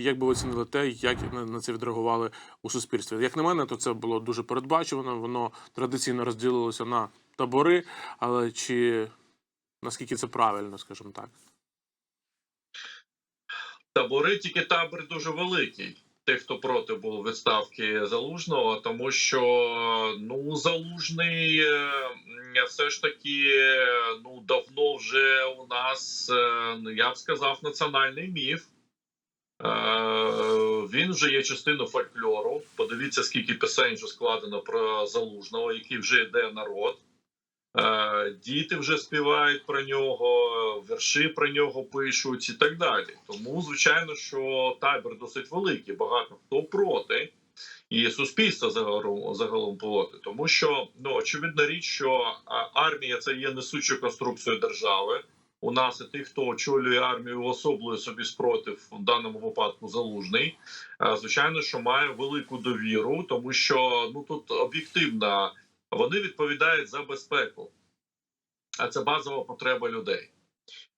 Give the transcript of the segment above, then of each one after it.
Як би ви оцінили те, як на, це відреагували у суспільстві? Як на мене, то це було дуже передбачувано. Воно традиційно розділилося на табори, але чи наскільки це правильно, скажімо так? Табори тільки табор дуже великий. Тих, хто проти був відставки залужного, тому що ну залужний е, все ж таки ну давно вже у нас е, ну я б сказав національний міф. Е, Він вже є частиною фольклору. Подивіться, скільки пісень вже складено про залужного, який вже йде народ. Е, Діти вже співають про нього, вірші про нього пишуть і так далі. Тому, звичайно, що табір досить великий, багато хто проти, і суспільство загалом загалом проти. Тому що ну очевидна річ, що армія це є несучою конструкцією держави. У нас і тих, хто очолює армію, особливо собі спротив в даному випадку залужний. Е, Звичайно, що має велику довіру, тому що ну тут об'єктивна вони відповідають за безпеку, а це базова потреба людей.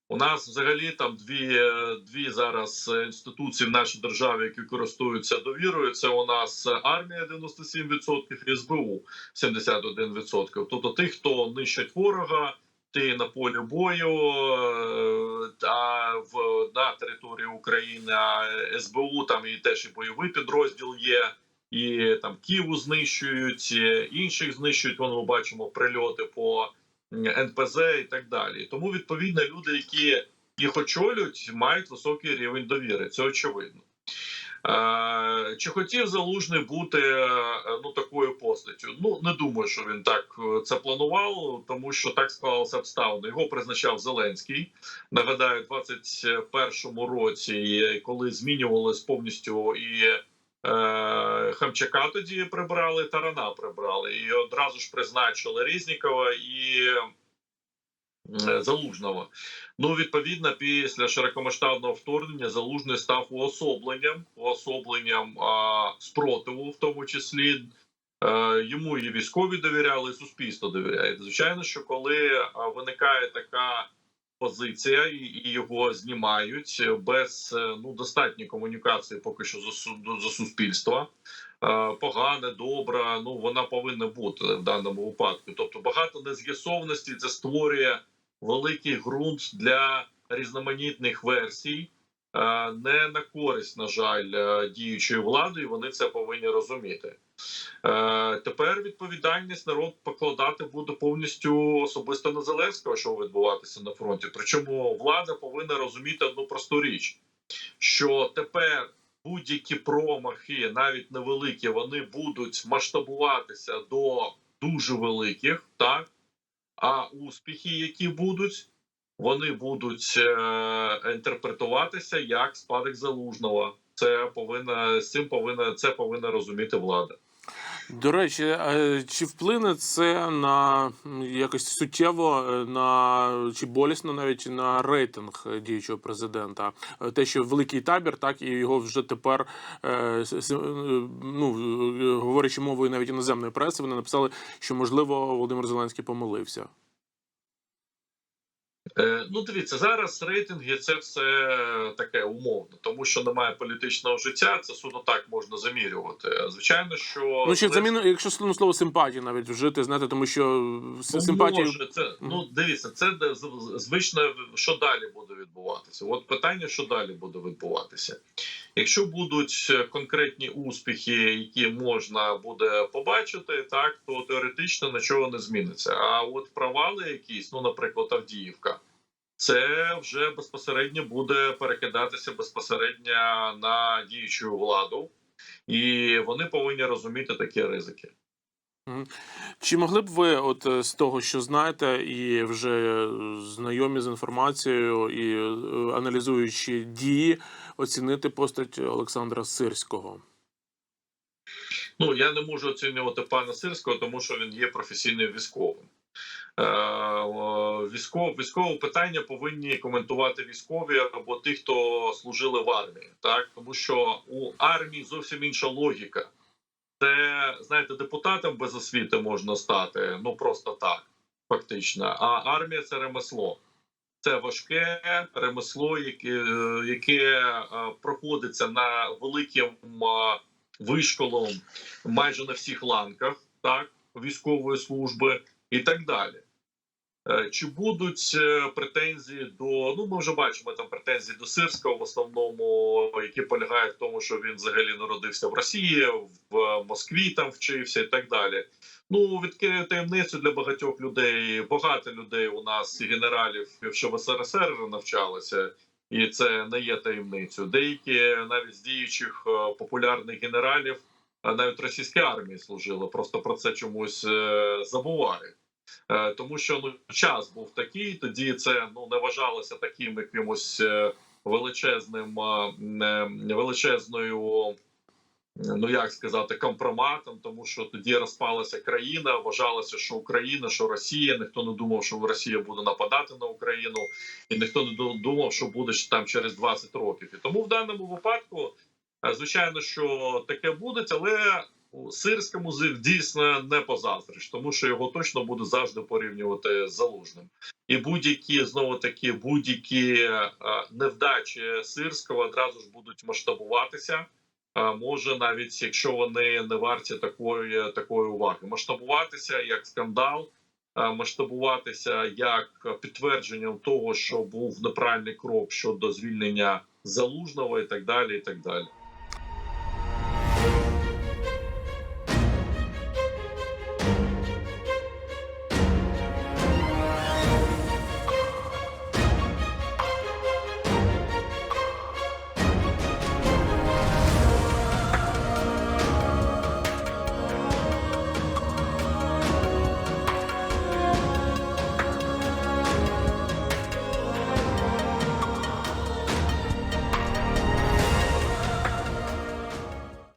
У нас взагалі там дві, е, дві зараз інституції в нашій державі, які користуються довірою. Це у нас армія 97% і СБУ 71%. Тобто тих, хто нищить ворога, ти на полі бою, е, а в на території України а СБУ там і теж і бойовий підрозділ є і там Києву знищують, е, інших знищують. Вон ми бачимо прильоти по НПЗ і так далі. Тому відповідно люди, які їх очолюють, мають високий рівень довіри. Це очевидно. Е, Чи хотів залужний бути е, ну такою постаттю? Ну не думаю, що він так е, це планував, тому що так склалося обставини. Його призначав Зеленський. Нагадаю, в 21-му році, коли змінювалось повністю і Е, Хамчака тоді прибрали, Тарана прибрали і одразу ж призначили Різнікова і е, Залужного. Ну, відповідно, після широкомасштабного вторгнення Залужний став уособленням, уособленням а, спротиву, в тому числі. Е, Йому і військові довіряли, і суспільство довіряє. Звичайно, що коли а, виникає така позиція, і його знімають без е, ну достатньої комунікації, поки що за за суспільства. Е, Погане, добра, ну вона повинна бути в даному випадку. Тобто багато нез'ясованості це створює великий ґрунт для різноманітних версій, е, не на користь, на жаль, е, діючої влади, і вони це повинні розуміти. Е, Тепер відповідальність народ покладати буде повністю особисто на Зеленського, що відбуватися на фронті. Причому влада повинна розуміти одну просту річ: що тепер будь-які промахи, навіть невеликі, вони будуть масштабуватися до дуже великих, так а успіхи, які будуть, вони будуть е, інтерпретуватися як спадок залужного. Це повинна з цим повинна це повинна розуміти влада. До речі, е, чи вплине це на якось суттєво е, на чи болісно навіть на рейтинг е, діючого президента? Те, що великий табір, так і його вже тепер ну говорячи мовою навіть іноземної преси, вони написали, що можливо Володимир Зеленський помилився. Е, ну, дивіться, зараз рейтинги це все таке умовно, тому що немає політичного життя. Це суто так можна замірювати. Звичайно, що Ну ще заміну, якщо ну, слово симпатії навіть вжити, знаєте, тому що Ну, може, це ну дивіться, це звично, що далі буде відбуватися. От питання, що далі буде відбуватися. Якщо будуть е, конкретні успіхи, які можна буде побачити, так то теоретично нічого не зміниться. А от провали якісь, ну наприклад, Авдіївка. Це вже безпосередньо буде перекидатися безпосередньо на діючу владу, і вони повинні розуміти такі ризики. Чи могли б ви, от е, з того, що знаєте, і вже знайомі з інформацією і е, аналізуючи дії, оцінити постать Олександра Сирського? Ну я не можу оцінювати пана Сирського, тому що він є професійним військовим. Е, о, військов, військове питання повинні коментувати військові або ті, хто служили в армії, так тому що у армії зовсім інша логіка. Це знаєте, депутатом без освіти можна стати, ну просто так, фактично. А армія це ремесло. Це важке ремесло, яке, яке е, проходиться на великим е, вишколом майже на всіх ланках, так військової служби і так далі. Е, Чи будуть е, претензії до ну ми вже бачимо там претензії до Сирського в основному, які полягають в тому, що він взагалі народився в Росії, в Москві там вчився і так далі. Ну відкрию таємницю для багатьох людей. Багато людей у нас і генералів, що в СРСР навчалися, і це не є таємницею. Деякі навіть з діючих е, популярних генералів навіть російській армії служили. Просто про це чомусь забувають. Е, Тому що ну час був такий, тоді це ну не вважалося таким якимось е, величезним е, величезною. Ну як сказати, компроматом, тому що тоді розпалася країна. Вважалося, що Україна, що Росія. Ніхто не думав, що Росія буде нападати на Україну, і ніхто не ду- думав, що буде там через 20 років. І тому в даному випадку, звичайно, що таке буде, але Сирському зив дійсно не позаздриш, тому що його точно буде завжди порівнювати з залужним. І будь-які знову таки будь-які е, невдачі сирського одразу ж будуть масштабуватися. Е, Може, навіть якщо вони не варті такої такої уваги, масштабуватися як скандал, е, масштабуватися як підтвердженням того, що був неправильний крок щодо звільнення залужного, і так далі, і так далі.